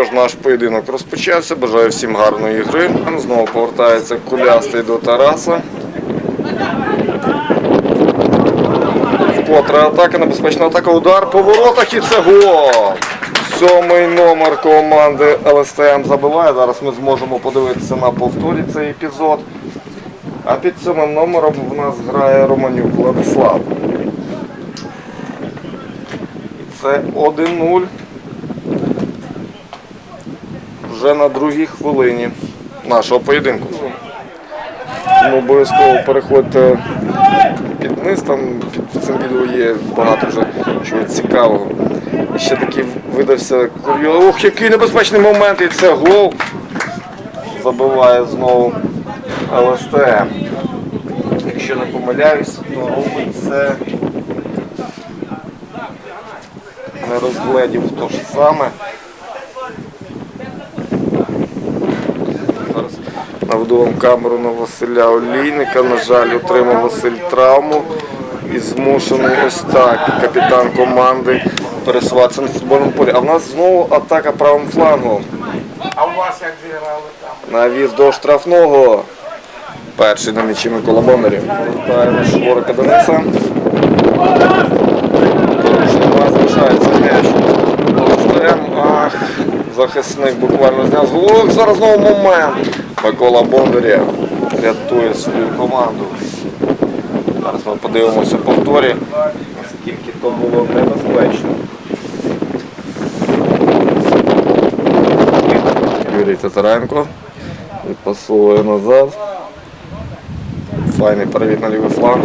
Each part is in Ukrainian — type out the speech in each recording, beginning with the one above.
Що ж, наш поєдинок розпочався. Бажаю всім гарної гри. Знову повертається кулястий до Тараса. Вкотре атака, небезпечна атака, удар по воротах і це гол. Сьомий номер команди ЛСТМ забиває. Зараз ми зможемо подивитися на повторі цей епізод. А під сьомим номером в нас грає Романюк Владислав. І це 1-0. Вже на другій хвилині нашого поєдинку. Тому обов'язково переходьте під низ, там під цим відео є багато вже чого цікавого. Ще такий видався курйоз. Ох, який небезпечний момент, і це гол. Забиває знову ЛСТМ. Якщо не помиляюсь, то робить це не розгледів хто ж саме. Зараз наведу вам камеру на Василя Олійника. На жаль, отримав Василь травму і змушений ось так капітан команди пересуватися на футбольному полі. А в нас знову атака правим флангом. А у вас як зіграли там? Навіз до штрафного. Перший на м'ячі Микола Бондарів. Повертаємо Шворика Дениса. Порушнема залишається м'яч. Ах, захисник буквально зняв з голови. Зараз знову момент. Микола Бондарєв рятує свою команду. Зараз ми подивимося повторі, наскільки то було небезпечно. Юрій Татаренко. І пасує назад. Файний перевід на лівий фланг.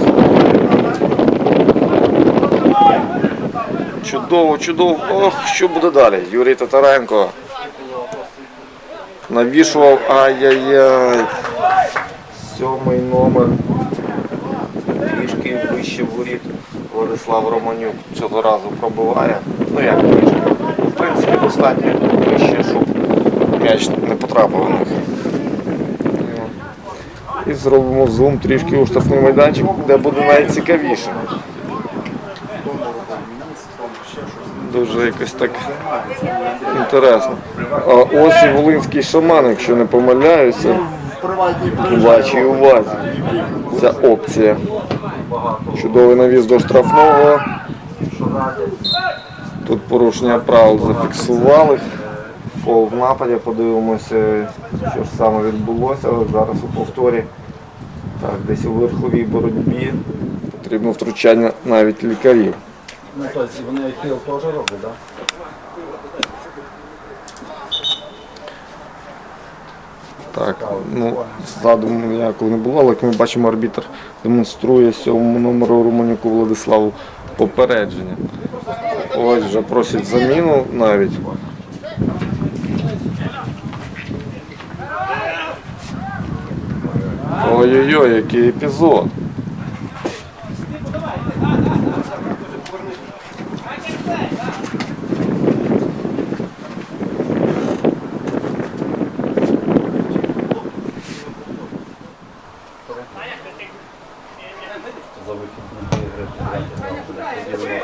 Чудово, чудово. Ох, що буде далі? Юрій Татаренко. Навішував. Ай-яй-яй. Сьомий номер. Трішки вище воріт. Владислав Романюк цього разу пробиває. Ну як трішки. В принципі, достатньо вище, щоб м'яч не потрапив у них. І зробимо зум трішки у штрафний майданчик, де буде найцікавіше. Дуже якось так інтересно. Ось і Волинський шаман, якщо не помиляюся, у вашій увазі. Ця опція. Чудовий навіз до штрафного. Тут порушення правил зафіксували. Фол в нападі, подивимося, що ж саме відбулося, але зараз у повторі. Так, десь у верховій боротьбі потрібно втручання навіть лікарів. Ну, тобто вони хіл теж роблять, так? Так, ну, задуму ніякого не було, але як ми бачимо, арбітр демонструє сьомому номеру Румунюку Владиславу попередження. Ось вже просять заміну навіть. Ой-ой-ой, який епізод. За вихід ігри.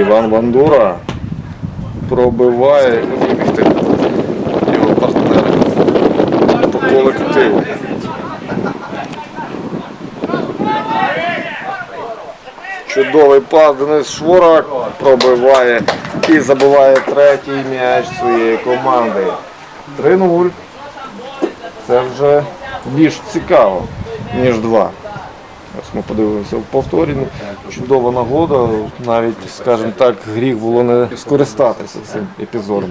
Іван Бандура пробиває його партнери по колективу. Чудовий пас Денис Шворак пробиває і забиває третій м'яч своєї команди. 3-0. Це вже більш цікаво, ніж 2. Ось ми подивилися в повторі. Чудова нагода, навіть, скажімо так, гріх було не скористатися цим епізодом.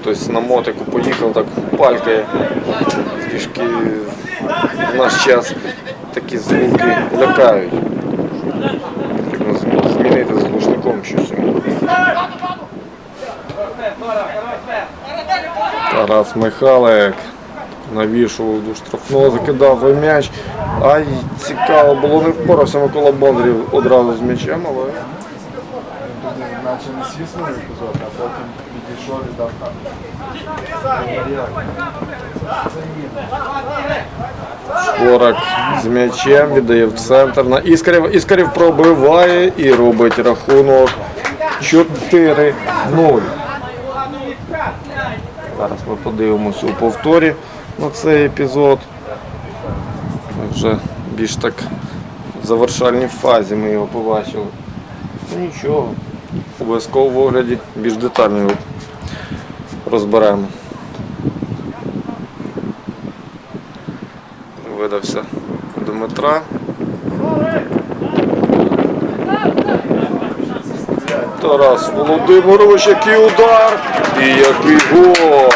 Хтось на мотику поїхав, так палькає. Трішки в наш час такі звуки лякають. Потрібно змінити з щось. Тарас Михайлик навішував до штрафного, закидав той м'яч. Ай, цікаво було, не впорався Микола Бондарів одразу з м'ячем, але Наче не свіснув епізод, а потім підійшов і дав так. Шворак з м'ячем віддає в центр на Іскарів. Іскарів пробиває і робить рахунок 4-0. Зараз ми подивимося у повторі на цей епізод. Вже більш так в завершальній фазі ми його побачили. Нічого, обов'язково в огляді більш детально його розберемо. Видався Дмитра. Тарас Володимирович, який удар і який гол.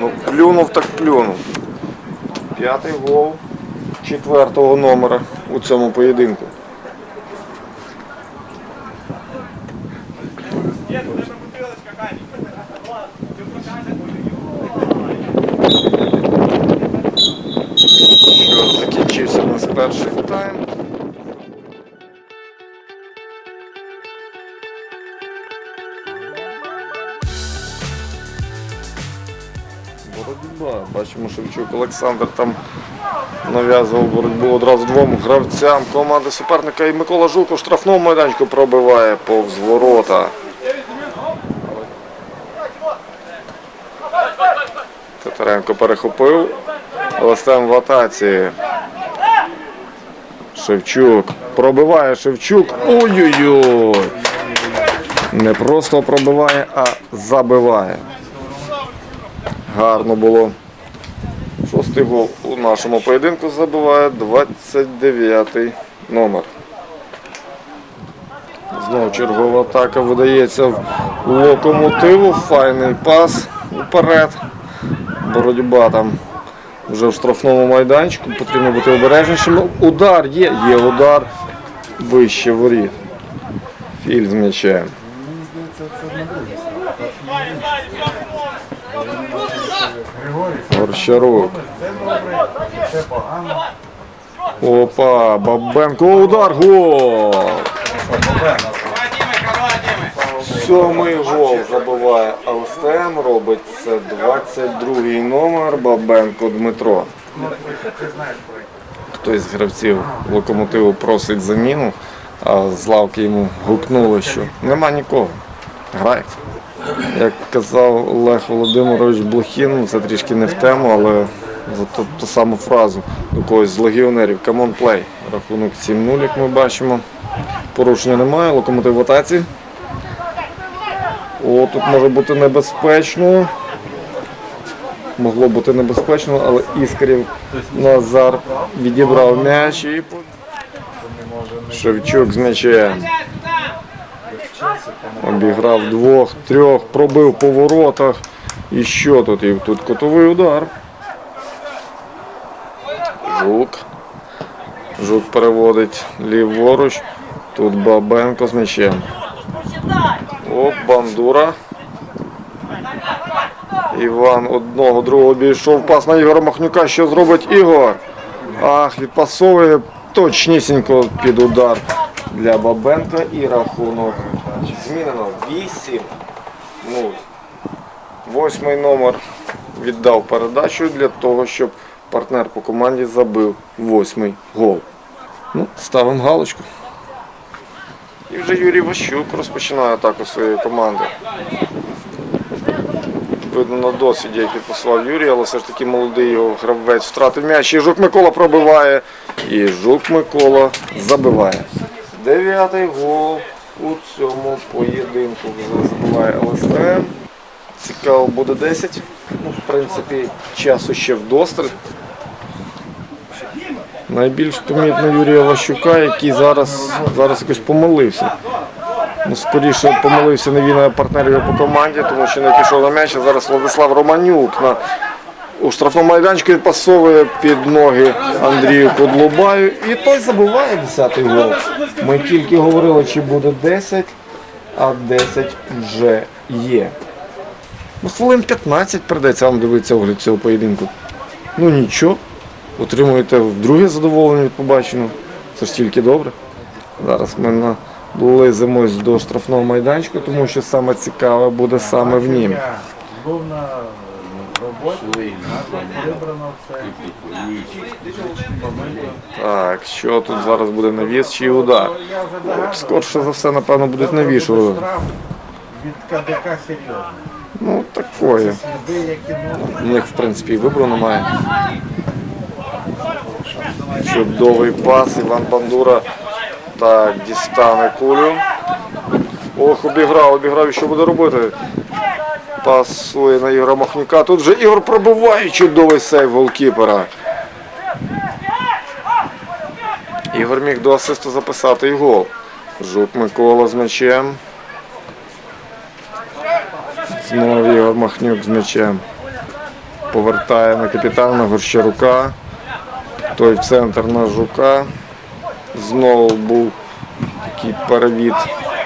Ну, плюнув так плюнув. П'ятий гол четвертого номера у цьому поєдинку. Бачимо, Шевчук Олександр там нав'язував боротьбу одразу двом гравцям команди суперника і Микола Жуков штрафному майданчику пробиває повз ворота. Татаренко перехопив. Листем в атаці. Шевчук. Пробиває Шевчук. Ой-ой-ой. Не просто пробиває, а забиває. Гарно було. Шостий гол у нашому поєдинку забиває 29 номер. Знову чергова атака видається в локомотиву. Файний пас вперед. Боротьба там вже в штрафному майданчику. Потрібно бути обережнішим. Удар є, є удар вище воріт. Філь з м'ячем. Горщарук. Добре, це погано. Опа, Бабенко, удар, гол! Сьомий гол забиває ЛСТМ, робить це 22-й номер Бабенко Дмитро. Хтось з гравців локомотиву просить заміну, а з лавки йому гукнули, що нема нікого. Грайте. Як казав Олег Володимирович Блохін, це трішки не в тему, але за ту, ту саму фразу до когось з легіонерів. Come on play. Рахунок 7-0, як ми бачимо. Порушення немає, локомотив в атаці. О, тут може бути небезпечно. Могло бути небезпечно, але Іскарів Назар відібрав м'яч і Шевчук з м'ячем. Обіграв двох, трьох, пробив по воротах. І що тут? І тут котовий удар. Жук. Жук переводить ліворуч. Тут Бабенко з м'ячем. Оп, бандура. Іван одного, другого обійшов пас на Ігора Махнюка. Що зробить Ігор? Ах, відпасовує точнісінько під удар для Бабенка і рахунок змінено 8 0 Восьмий номер віддав передачу для того, щоб партнер по команді забив восьмий гол. Ну, ставимо галочку. І вже Юрій Ващук розпочинає атаку своєї команди. Видно на досвіді, який послав Юрій, але все ж таки молодий його гравець втратив м'яч. І Жук Микола пробиває. І Жук Микола забиває. Дев'ятий гол у цьому поєдинку вже забиває ЛСТМ. Цікаво буде 10. Ну, в принципі, часу ще вдосталь. Найбільш помітно Юрія Ващука, який зараз, зараз якось помилився. Ну, скоріше помилився не він, а партнер його по команді, тому що не пішов на м'яч. А зараз Владислав Романюк на, у штрафному майданчику відпасовує під ноги Андрію Кодлубаю. І той забиває 10-й гол. Ми тільки говорили, чи буде 10, а 10 вже є. Ну, хвилин 15 придеться вам дивитися огляд цього поєдинку. Ну нічого. Отримуєте вдруге задоволення від побаченого. Це ж тільки добре. Зараз ми наблизимось до штрафного майданчика, тому що саме цікаве буде саме в нім. Так, що тут зараз буде навіс чи удар? Догадувався. Скорше за все, напевно, будуть від КДК серйозний. Ну, ну, У них, в принципі, і вибору немає. Чудовий пас. Іван Бандура так, дістане кулю. Ох, обіграв, обіграв, і що буде робити? Пасує на Ігора Махнюка. Тут вже Ігор пробиває чудовий сейв голкіпера. Ігор міг до асисту записати і гол. Жук Микола з м'ячем. Знову Ігор Махнюк з м'ячем. Повертає на капітана Горщарука. Той в центр на жука. Знову був такий перевід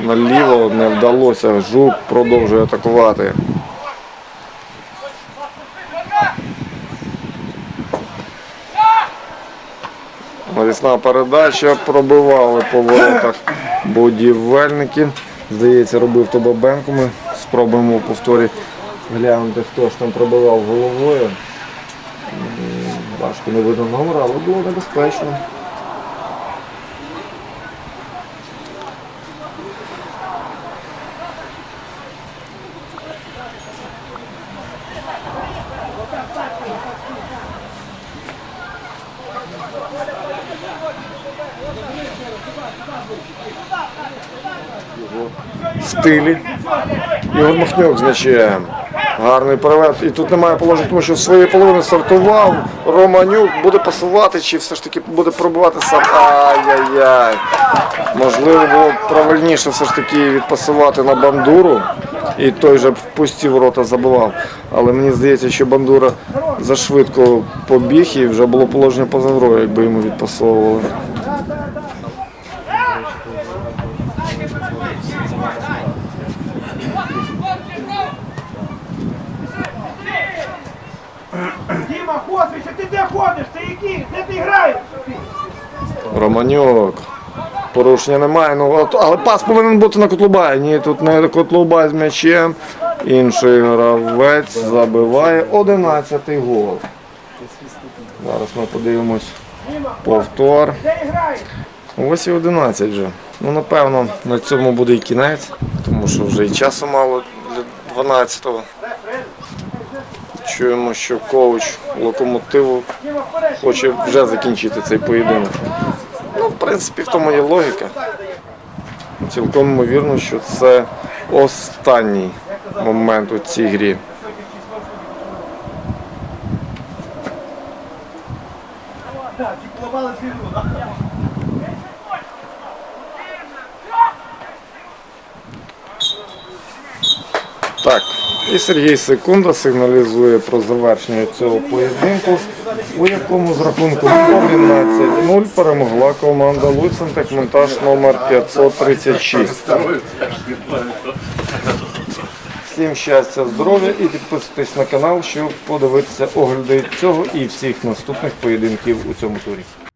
наліво, не вдалося. Жук продовжує атакувати. Навісна передача пробивали по воротах будівельники. Здається, робив то Бабенко. Ми спробуємо у повторі глянути, хто ж там пробивав головою. Важко не видно номер, але було небезпечно. стилі. Ігор Махнюк з. Гарний перевед. І тут немає положення, тому що з своєї половини стартував. Романюк буде пасувати чи все ж таки буде пробувати сам. Ай-яй-яй. Можливо, було правильніше все ж таки відпасувати на бандуру. І той же в пусті ворота забивав. Але мені здається, що бандура зашвидко побіг і вже було положення поза грою, якби йому відпасовували. Романюк. Порушення немає, ну, але пас повинен бути на Котлубай. Ні, тут не Котлубай з м'ячем. Інший гравець забиває 11-й гол. Зараз ми подивимось повтор. Ось і 11 вже. Ну, напевно, на цьому буде і кінець, тому що вже і часу мало для 12-го. Чуємо, що коуч локомотиву хоче вже закінчити цей поєдинок. Ну, в принципі, в тому є логіка. Цілком ймовірно, що це останній момент у цій грі. Так, і Сергій Секунда сигналізує про завершення цього поєдинку, у якому з рахунком 13-0 перемогла команда Луцентек монтаж номер 536. Всім щастя, здоров'я і підписуйтесь на канал, щоб подивитися огляди цього і всіх наступних поєдинків у цьому турі.